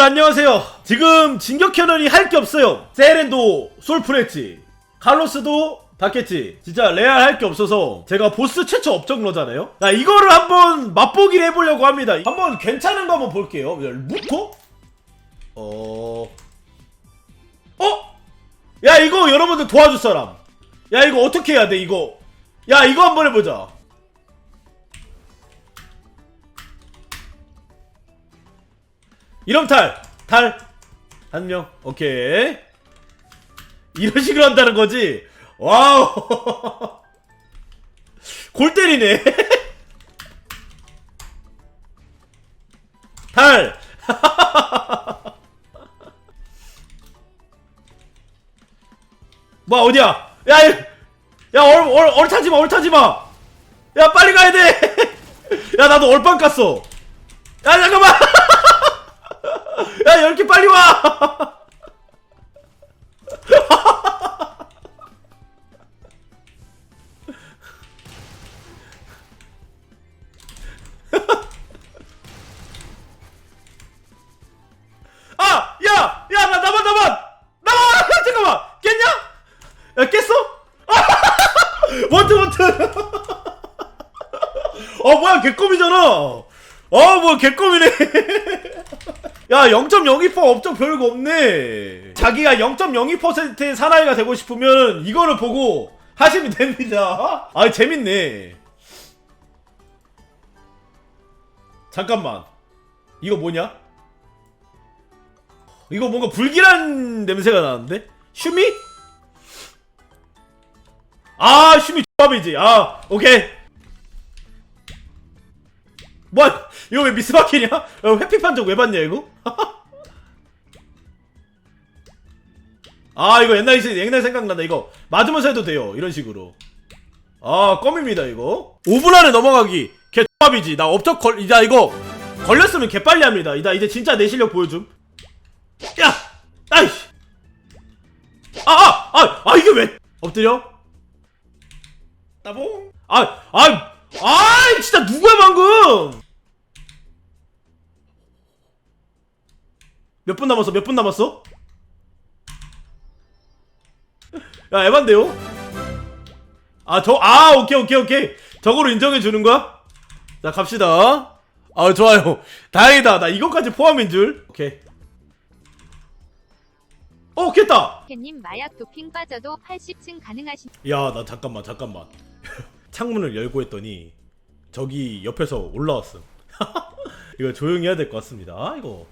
여러분들 안녕하세요. 지금 진격현원이 할 게 없어요. 세렌도 솔프레치, 칼로스도 받겠지. 진짜 레알 할 게 없어서 제가 보스 최초 업적러잖아요. 자 이거를 한번 맛보기를 해보려고 합니다. 한번 괜찮은 거 한번 볼게요. 무코? 어, 어? 야 이거 여러분들 도와줄 사람. 야 이거 어떻게 해야 돼 이거? 야 이거 한번 해보자. 이런 탈! 탈! 한 명. 오케이. 이런 식으로 한다는 거지? 와우! 골 때리네. 탈! 뭐야, 어디야? 야, 이- 야, 얼, 얼, 얼 타지 마, 얼 타지 마! 야, 빨리 가야 돼! 야, 나도 얼빵 깠어! 야, 잠깐만! 야, 이렇게 빨리 와! 아! 야! 야, 나, 나만, 나만! 나만! 잠깐만! 깼냐? 야, 깼어? 원트, 원트! 어, 뭐야, 개껌이잖아! 어, 뭐야, 개껌이네! 야, 0.02% 업적 별거 없네. 자기가 0.02%의 사나이가 되고 싶으면 이거를 보고 하시면 됩니다. 아, 재밌네. 잠깐만. 이거 뭐냐? 이거 뭔가 불길한 냄새가 나는데? 슈미? 아, 슈미 X밥이지. 아, 오케이. 뭐야? 이거 왜 미스마키냐? 어, 회피판 적왜 봤냐 이거? 아 이거 옛날 시 옛날 생각난다 이거. 맞으면서 해도 돼요 이런 식으로. 아 껌입니다 이거. 5분 안에 넘어가기. 개밥이지. 나 업적 걸 이제 이거 걸렸으면 개빨리 합니다. 이다 이제 진짜 내 실력 보여줌. 야! 아이씨! 아 아 아 아, 아, 이게 왜? 엎드려. 따봉. 아 아 아, 아, 진짜 누구야 방금 몇 분 남았어? 몇 분 남았어? 야, 에반데요? 아, 저, 아, 오케이, 오케이, 오케이. 저거로 인정해 주는 거야? 자, 갑시다. 아, 좋아요. 다행이다. 나 이것까지 포함인 줄. 오케이. 어, 깼다! 캣님 마약 도핑 빠져도 80층 가능하신 야, 나 잠깐만, 잠깐만. 창문을 열고 했더니, 저기 옆에서 올라왔음. 이거 조용히 해야 될 것 같습니다. 아, 이거.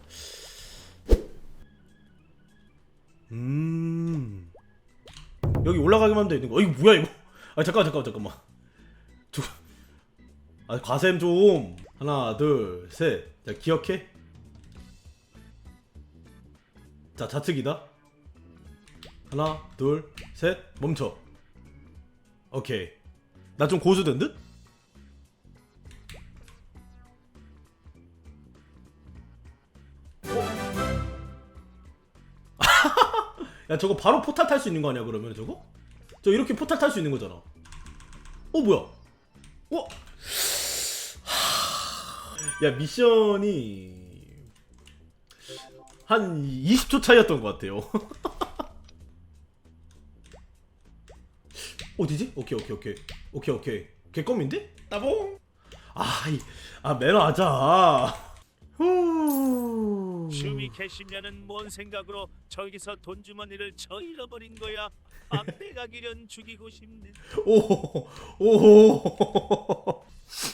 음. 여기 올라가기만 하면 되는 거. 어, 이거 뭐야, 이거? 아, 잠깐만, 잠깐만, 잠깐만. 저, 아, 과셈 좀. 하나, 둘, 셋. 자, 기억해? 자, 좌측이다. 하나, 둘, 셋, 멈춰. 오케이. 나 좀 고수된 듯? 어? 야, 저거 바로 포탈 탈 수 있는 거 아니야, 그러면 저거? 저 이렇게 포탈 탈 수 있는 거잖아. 어, 뭐야? 어? 하... 야, 미션이 한 20초 차이였던 것 같아요. 어디지? 오케이 오케이 오케이 오케이 오케이 개껌인데? 따봉 아, 이, 아 매너 하자 후 슈미 캐시냐는 뭔 생각으로 저기서 돈 주머니를 저 잃어버린 거야. 앞에 가기련 죽이고 싶네. 오오오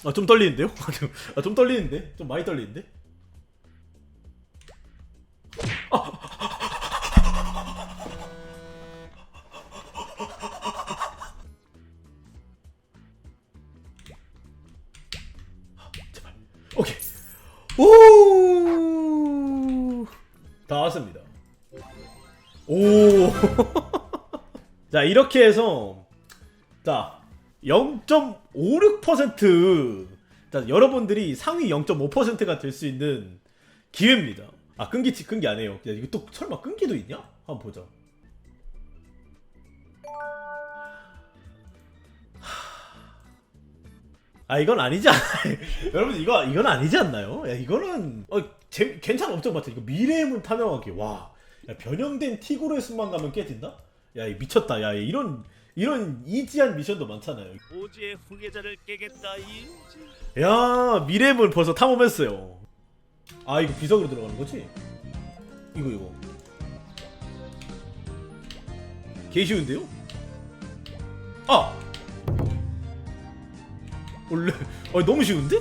아좀 떨리는데요? 아 좀 떨리는데? 좀 많이 떨리는데? 자, 이렇게 해서 자, 0.56% 자, 여러분들이 상위 0.5%가 될 수 있는 기회입니다. 아, 끈기 끈기 안 해요. 야, 이거 또 설마 끈기도 있냐? 한번 보자. 하... 아 이건 아니지 않아요 여러분 이거 이건 아니지 않나요? 야 이거는 어 재, 괜찮은 업적 같아 이거 미래의 문 탐험하기 와 야, 변형된 티고르의 숲만 가면 깨진다? 야이 미쳤다 야 이런 이런 이지한 미션도 많잖아요 오지의 후계자를 깨겠다 이유지. 야 미래의 문 벌써 탐험했어요 아 이거 비석으로 들어가는 거지? 이거 이거 개 쉬운데요? 아! 원래 아 너무 쉬운데?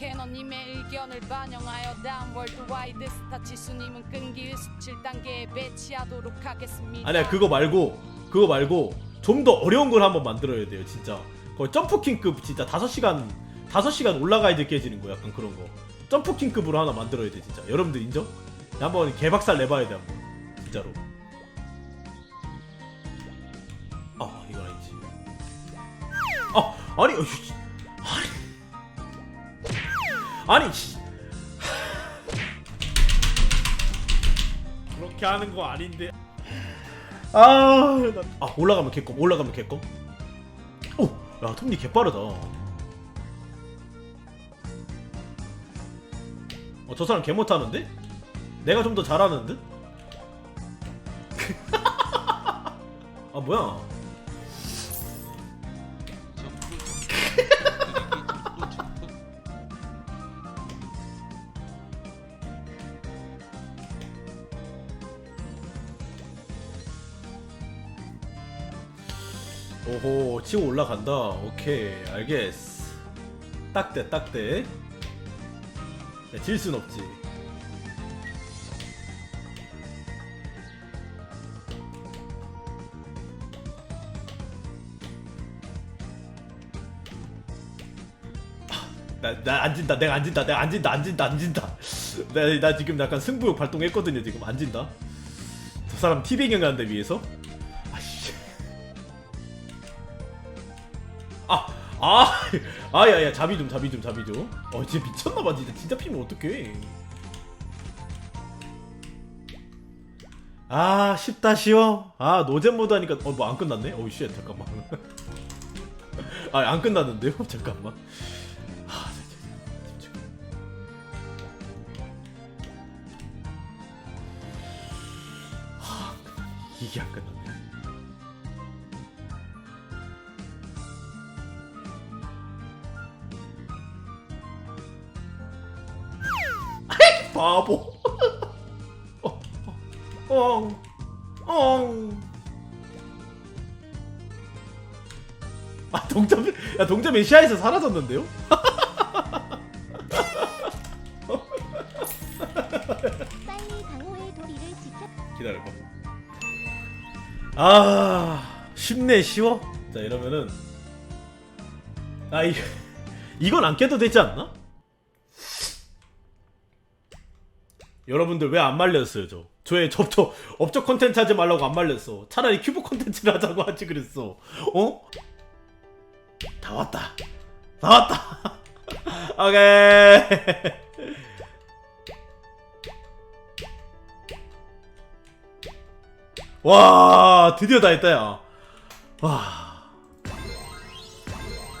캐너님의 의견을 반영하여 다음 월드와이드 스타 지수님은 끈기 17단계에 배치하도록 하겠습니다. 아니야 그거 말고 그거 말고 좀 더 어려운 걸 한번 만들어야 돼요 진짜 거의 점프킹급 진짜 5시간 5시간 올라가야 돼 깨지는 거 약간 그런 거 점프킹급으로 하나 만들어야 돼 진짜 여러분들 인정? 한번 개박살 내봐야 돼 한번 진짜로 아 이건 아니지 아 아니 어휴, 씨. 아니 씨. 그렇게 하는 거 아닌데 아, 나... 아 올라가면 개껌 올라가면 개껌 오야 톱니 개빠르다 어 저 사람 개 못하는데? 내가 좀 더 잘하는 듯? 아 뭐야 오호 치고 올라간다. 오케이 알겠어. 딱대 딱대. 야, 질순 없지. 나, 나 앉진다 내가 앉진다 내가 앉진다 앉진다 앉진다. 나, 나 지금 약간 승부욕 발동했거든요 지금. 앉진다. 저 사람 티베깅 하는데 위해서 아, 야, 야, 자비 좀, 자비 좀, 자비 좀. 어, 진짜 미쳤나봐, 진짜. 진짜 피면 어떡해. 아, 쉽다, 쉬워. 아, 노잼 모드 하니까, 어, 뭐 안 끝났네? 어이, 쉣, 잠깐만. 아, 안 끝났는데요? 잠깐만. 아. 아, 이게 안 끝났네. 바보. 어, 어, 어. 아 동점, 야 동점 메시아에서 사라졌는데요? 빨리 강호의 도리를 지켜 기다려봐. 아 쉽네 쉬워. 자 이러면은 아 이, 이건 안 깨도 되지 않나? 여러분들 왜 안 말렸어요 저? 저의 접촉 업적 콘텐츠 하지 말라고 안 말렸어. 차라리 큐브 콘텐츠를 하자고 하지 그랬어. 어? 다 왔다. 다 왔다. 오케이. 와 드디어 다 했다 야. 와.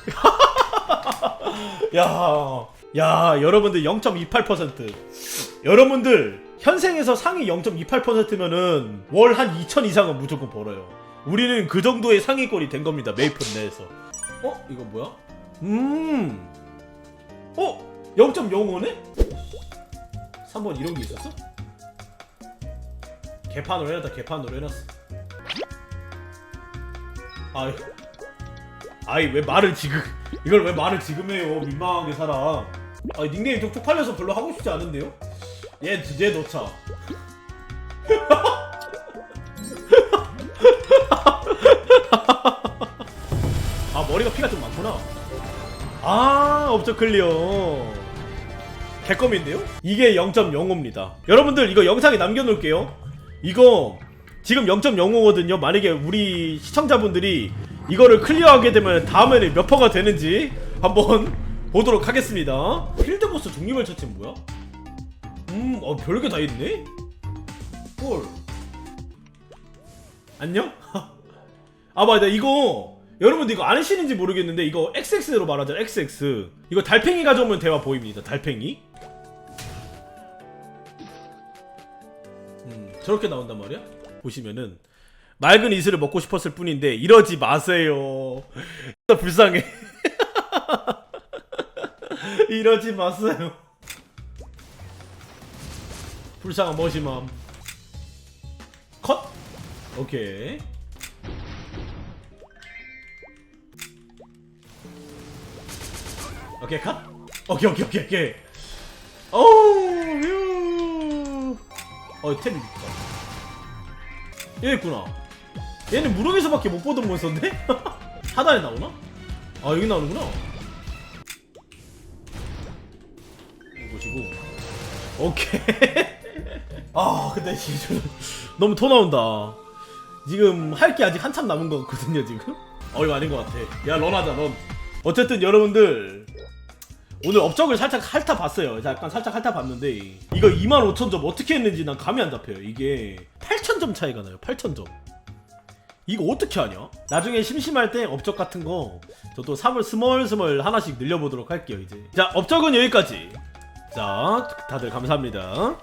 야. 야, 여러분들 0.28%. 여러분들 현생에서 상위 0.28%면은 월 한 2천 이상은 무조건 벌어요. 우리는 그 정도의 상위권이 된 겁니다. 메이플 내에서. 어? 이거 뭐야? 음. 어? 0.05네? 3번 이런 게 있었어? 개판으로 해놨다 개판으로 해놨어 아이 아이 왜 말을 지금 이걸 왜 말을 지금 해요 민망하게 살아 아 닉네임 족족 팔려서 별로 하고 싶지 않은데요? 얘 얘 넣자. 아 머리가 피가 좀 많구나. 아 업적 클리어. 개껌인데요? 이게 0.05입니다. 여러분들 이거 영상에 남겨놓을게요. 이거 지금 0.05거든요. 만약에 우리 시청자분들이 이거를 클리어하게 되면 다음에는 몇 퍼가 되는지 한번 보도록 하겠습니다. 필드보스 종류별 처치는 뭐야? 음, 어 별게 다 있네? 헐. 안녕? 아 맞아. 이거 여러분들 이거 아시는지 모르겠는데 이거 XX로 말하죠 XX 이거 달팽이 가져오면 대화 보입니다 달팽이. 음 저렇게 나온단 말이야? 보시면은 맑은 이슬을 먹고 싶었을 뿐인데 이러지 마세요. 불쌍해 이러지 마세요. 불쌍한 머시맘 컷! 오케이. 오케이 컷! 오케이 오케이 오케이 오케이. 휴 어템 있다. 얘 있구나. 얘는 무릉에서밖에 못 보던 몬스터인데? 하단에 나오나? 아 여기 나오는구나 오케이. 아 근데 지금 너무 토 나온다. 지금 할 게 아직 한참 남은 것 같거든요 지금? 어 이거 아닌 것 같아. 야 런하자 런. 어쨌든 여러분들 오늘 업적을 살짝 핥아봤어요. 약간 살짝 핥아봤는데 이거 25,000점 어떻게 했는지 난 감이 안 잡혀요. 이게 8,000점 차이가 나요 8,000점. 이거 어떻게 하냐? 나중에 심심할 때 업적 같은 거 저도 삽을 스멀스멀 하나씩 늘려보도록 할게요 이제. 자 업적은 여기까지 자 다들 감사합니다